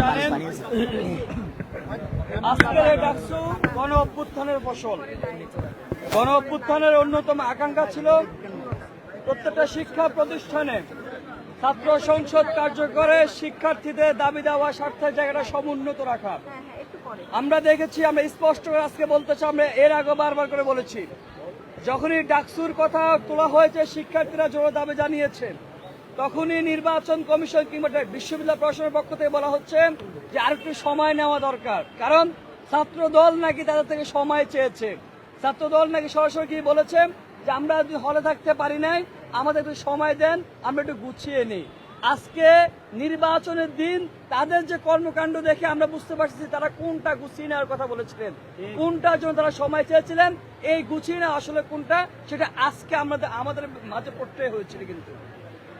জানেন আজকের এই ডাকসু গণ অভ্যুত্থানের ফসল। গণ অভ্যুত্থানের অন্যতম আকাঙ্ক্ষা ছিল প্রত্যেকটা শিক্ষা প্রতিষ্ঠানে ছাত্র সংসদ কার্যকরে শিক্ষার্থীদের দাবি দেওয়া স্বার্থের জায়গাটা সমুন্নত রাখা। আমরা দেখেছি আমরা স্পষ্ট করে আজকে বলতে চাই আমরা এর আগে বারবার করে বলেছি যখনই ডাকসুর কথা তোলা হয়েছে শিক্ষার্থীরা জোর দাবি জানিয়েছে তখনই নির্বাচন কমিশন কিংবা বিশ্ববিদ্যালয় প্রশাসনের পক্ষ থেকে বলা হচ্ছে যে আর একটু সময় নেওয়া দরকার। কারণ ছাত্র দল নাকি তাদের থেকে সময় চেয়েছে। ছাত্র দল নাকি সরাসরি কি বলেছে যে আমরা যদি হলে থাকতে পারি নাই, আমাদের একটু সময় দেন, আমরা একটু গুছিয়ে নিই। আজকে নির্বাচনের দিন তাদের যে কর্মকাণ্ড দেখে আমরা বুঝতে পারছি তারা কোনটা গুছিয়ে নেওয়ার কথা বলেছিলেন, কোনটার জন্য তারা সময় চেয়েছিলেন, এই গুছিয়ে নেওয়া আসলে কোনটা, সেটা আজকে আমাদের আমাদের মাঝে পড়তে হয়েছিল কিন্তু।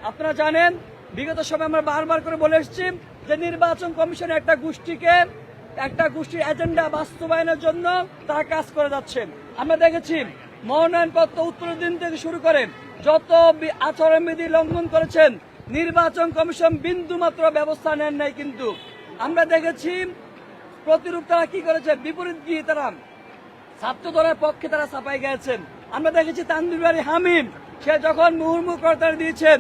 আপনারা জানেন, বিগত সময় আমরা বারবার করে বলে এসেছি যে নির্বাচন কমিশন একটা গোষ্ঠীকে, একটা গোষ্ঠীর এজেন্ডা বাস্তবায়নের জন্য তারা কাজ করে যাচ্ছেন আমরা দেখেছি মনোনয়নপত্র উত্তরের দিন থেকে শুরু করে যত আচরণবিধি লঙ্ঘন করেছেন, নির্বাচন কমিশন বিন্দু মাত্র ব্যবস্থা নেন নাই কিন্তু। আমরা দেখেছি প্রতিরূপ তারা কি করেছে? বিপরীত গিয়ে তারা ছাত্র দলের পক্ষে তারা ছাপাই গেছেন। আমরা দেখেছি তান্দুরবাড়ি হামিম, সে যখন মুহুর্মুহ করতার দিয়েছেন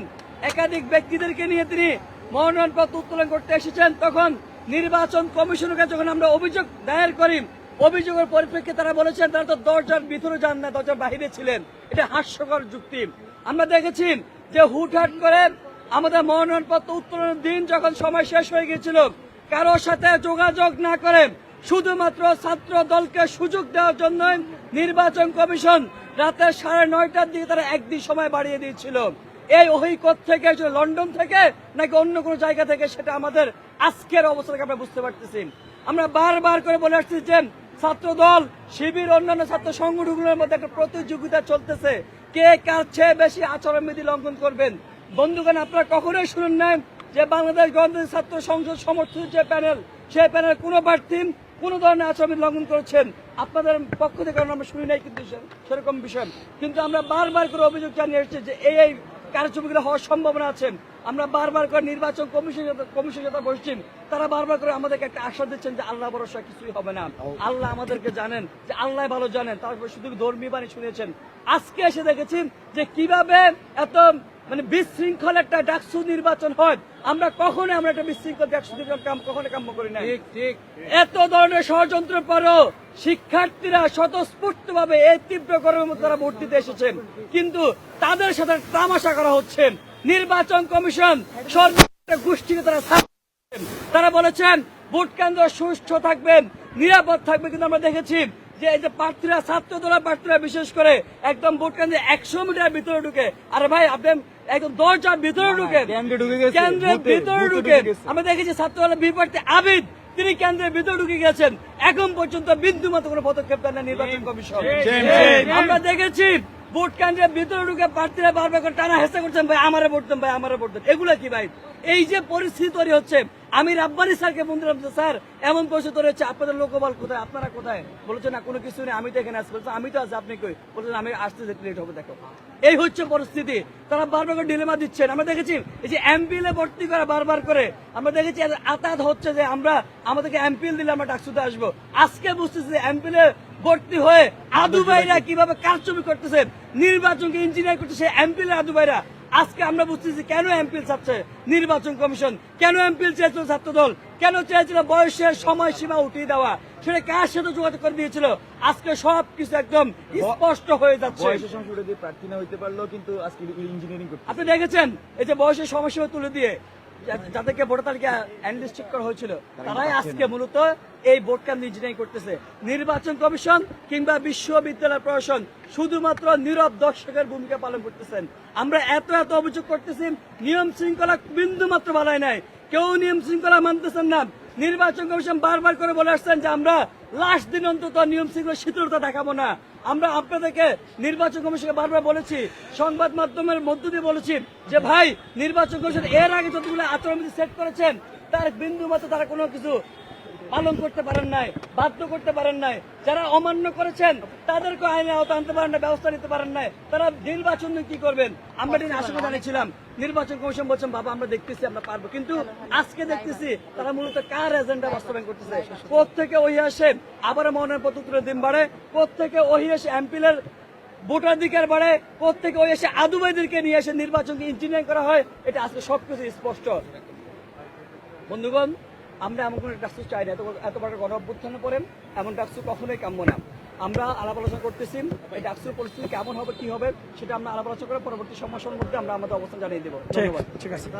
একাধিক ব্যক্তিদেরকে নিয়ে তিনি মনোনয়নপত্র উত্তোলন করতে এসেছেন। তখন নির্বাচন কমিশনের কাছে যখন আমরা অভিযোগ দায়ের করি, অভিযোগের পরিপ্রেক্ষিতে তারা বলেছেন, তারা তো দরজার ভিতরে যান না, দরজার বাহিরে ছিলেন। এটা হাস্যকর যুক্তি। আমরা দেখেছি যে হুটহাট করে আমাদের মনোনয়নপত্র উত্তোলনের দিন যখন সময় শেষ হয়ে গিয়েছিল, কারোর সাথে যোগাযোগ না করে শুধুমাত্র ছাত্র দলকে সুযোগ দেওয়ার জন্য নির্বাচন কমিশন রাতে সাড়ে নয়টার দিকে তারা একদিন সময় বাড়িয়ে দিয়েছিল। এই অহিকত থেকে লন্ডন থেকে নাকি অন্য কোনো জায়গা থেকে, সেটা আমাদের আজকের অবস্থা থেকে আমরা বুঝতে পারতেছি। আমরা বারবার করে বলে আসছি যে ছাত্র দল শিবির, অন্যান্য ছাত্র সংগঠনগুলোর মধ্যে একটা প্রতিযোগিতা চলতেছে। কে কার চেয়ে বেশি আচরণবিধি লঙ্ঘন করবেন? বন্ধুগণ, আপনারা কখনোই শুনুন নাই যে বাংলাদেশ গণতান্ত্রিক ছাত্র সংসদ সমর্থিত যে প্যানেল, সেই প্যানেল কোনো প্রার্থী কোন ধরনের আচরণ লঙ্ঘন করেছেন? আপনাদের পক্ষ থেকে আমরা শুনি নাই কিন্তু সেরকম বিষয়। কিন্তু আমরা বারবার করে অভিযোগ জানিয়ে এসেছি যে এই কার্যক্রমগুলো হওয়ার সম্ভাবনা আছে। আমরা বারবার করে নির্বাচন কমিশন কমিশন সাথে বসছি। তারা বারবার করে আমাদেরকে একটা আশ্বাস দিচ্ছেন যে আল্লাহ ভরসা কিছুই হবে না। আল্লাহ আমাদেরকে জানেন যে আল্লাহ ভালো জানেন। তারপর শুধু ধর্মী বাণী শুনেছেন। আজকে এসে দেখেছেন যে কীভাবে এত মানে বিশৃঙ্খল একটা ডাকসু নির্বাচন হয়। আমরা কখনো আমরা একটা বিশৃঙ্খল ডাকসু নির্বাচন কখনো কাম্য করি না ঠিক ঠিক। এত ধরনের ষড়যন্ত্রের পরও শিক্ষার্থীরা স্বতঃস্ফূর্ত ভাবে এই তীব্র গরমের মধ্যে তারা ভোট দিতে এসেছেন। কিন্তু তাদের সাথে তামাশা করা হচ্ছে। নির্বাচন কমিশন সর্বোচ্চ গোষ্ঠীকে তারা তারা বলেছেন ভোট কেন্দ্র সুষ্ঠু থাকবেন নিরাপদ থাকবে কিন্তু আমরা দেখেছি যে এই যে প্রার্থীরা ছাত্র দলের প্রার্থীরা বিশেষ করে একদম ভোট কেন্দ্রে একশো মিটার ভিতরে ঢুকে আরে ভাই আপনি একদম দরজার ভিতরে ঢুকে কেন্দ্রের ভিতরে ঢুকে। আমরা দেখেছি ছাত্র দলের বিপরীতে আবিদ তিনি কেন্দ্রের ভিতরে ঢুকে গেছেন। এখন পর্যন্ত বিন্দু মতো কোনো পদক্ষেপ দেন না নির্বাচন কমিশন. আমরা দেখেছি ভোট কেন্দ্রের ভিতরে ঢুকে প্রার্থীরা বারবার করে টানা হেসা করছেন ভাই আমারে ভোট দেন ভাই আমারে ভোট দেন। এগুলা কি ভাই? এই যে পরিস্থিতি তৈরি হচ্ছে আমি রাব্বানি স্যারকে বন্ধু স্যার এমন তৈরি হচ্ছে আপনাদের লোকবল কোথায় আপনারা কোথায়? বলেছেন না কোনো কিছু নেই আমি তো এখানে আসছি বলছে, আমি তো আছি আপনি কই? বলছেন আমি আসতে যেতে লেট হবে দেখো। এই হচ্ছে পরিস্থিতি। তারা বারবার করে ডিলেমা দিচ্ছেন। আমরা দেখেছি এই যে এমপিএল ভর্তি করা বারবার করে আমরা দেখেছি আতাত হচ্ছে যে আমরা আমাদেরকে এমপিএল দিলে আমরা ডাকসুতে আসব। আজকে বুঝতেছি যে এমপিএল ভর্তি হয়ে আদু ভাইরা কীভাবে কারচুপি করতেছে নির্বাচনকে ইঞ্জিনিয়ার করতেছে এমপিএল আদু ভাইরা। আজকে আমরা বুঝতেছি কেন এমপিএল চাচ্ছে নির্বাচন কমিশন কেন এমপিএল চেয়েছিল ছাত্র দল কেন চেয়েছিল বয়সের সময়সীমা উঠিয়ে দেওয়া সেটা কার সাথে যোগাযোগ করে দিয়েছিল? আজকে সব কিছু একদম স্পষ্ট হয়ে যাচ্ছে। বয়সের সংসদে দিয়ে প্রার্থী না হইতে পারলেও কিন্তু আজকে ইঞ্জিনিয়ারিং আপনি দেখেছেন? এই যে বয়সের সমস্যা তুলে দিয়ে যাদেরকে ভোটার তালিকা অ্যানলিস্ট করা হয়েছিল তারাই আজকে মূলত এই ভোট কেন্দ্র ইঞ্জিনিয়ারিং করতেছে। নির্বাচন কমিশন কিংবা বিশ্ববিদ্যালয় প্রশাসন শুধুমাত্র নীরব দর্শকের ভূমিকা পালন করতেছেন। আমরা এত এত অভিযোগ করতেছি নিয়ম শৃঙ্খলা বিন্দু মাত্র বাড়ায় নাই। কেউ নিয়ম শৃঙ্খলা মানতেছেন না। নির্বাচন কমিশন বারবার করে বলে আসছেন যে আমরা লাস্ট দিন অন্তত নিয়ম শৃঙ্খলা শীতলতা দেখাবো না। আমরা আপনাদেরকে নির্বাচন কমিশনকে বারবার বলেছি, সংবাদ মাধ্যমের মধ্য দিয়ে বলেছি যে, ভাই, নির্বাচন কমিশন এর আগে যতগুলো আচরণবিধি সেট করেছেন, তার বিন্দু মতো তারা কোনো কিছু পালন করতে পারেন নাই, বাধ্য করতে পারেন নাই। যারা অমান্য করেছেন তাদেরকে আইনে আওতা আনতে পারেন না ব্যবস্থা নিতে পারেন নাই। তারা নির্বাচন কি করবেন? আমরা দিন আশঙ্কা জানিয়েছিলাম, নির্বাচন কমিশন বলছেন, বাবা, আমরা দেখতেছি, আমরা পারব। কিন্তু আজকে দেখতেছি, তারা মূলত কার এজেন্ডা বাস্তবায়ন করতেছে? প্রত্যেকে ওই আসে? আবার মনের পত্র দিন বাড়ে। প্রত্যেকে ওই এসে এমপিলের ভোটাধিকার বাড়ে? প্রত্যেকে ওই এসে আদুবাইদেরকে নিয়ে এসে নির্বাচনকে ইঞ্জিনিয়ারিং করা হয়? এটা আজকে সবকিছু স্পষ্ট। বন্ধুগণ আমরা এমন কোনো ডাকসু চাই না। এত বড়- এত বড় গণ অভ্যুত্থানে পড়েন এমন ডাকসু কখনোই কাম্য না। আমরা আলাপ আলোচনা করতেছি এই ডাকসুর পরিস্থিতি কেমন হবে কি হবে সেটা আমরা আলাপ আলোচনা করে পরবর্তী সমস্যার মধ্যে আমরা আমাদের অবস্থান জানিয়ে দেবো। ধন্যবাদ। ঠিক আছে।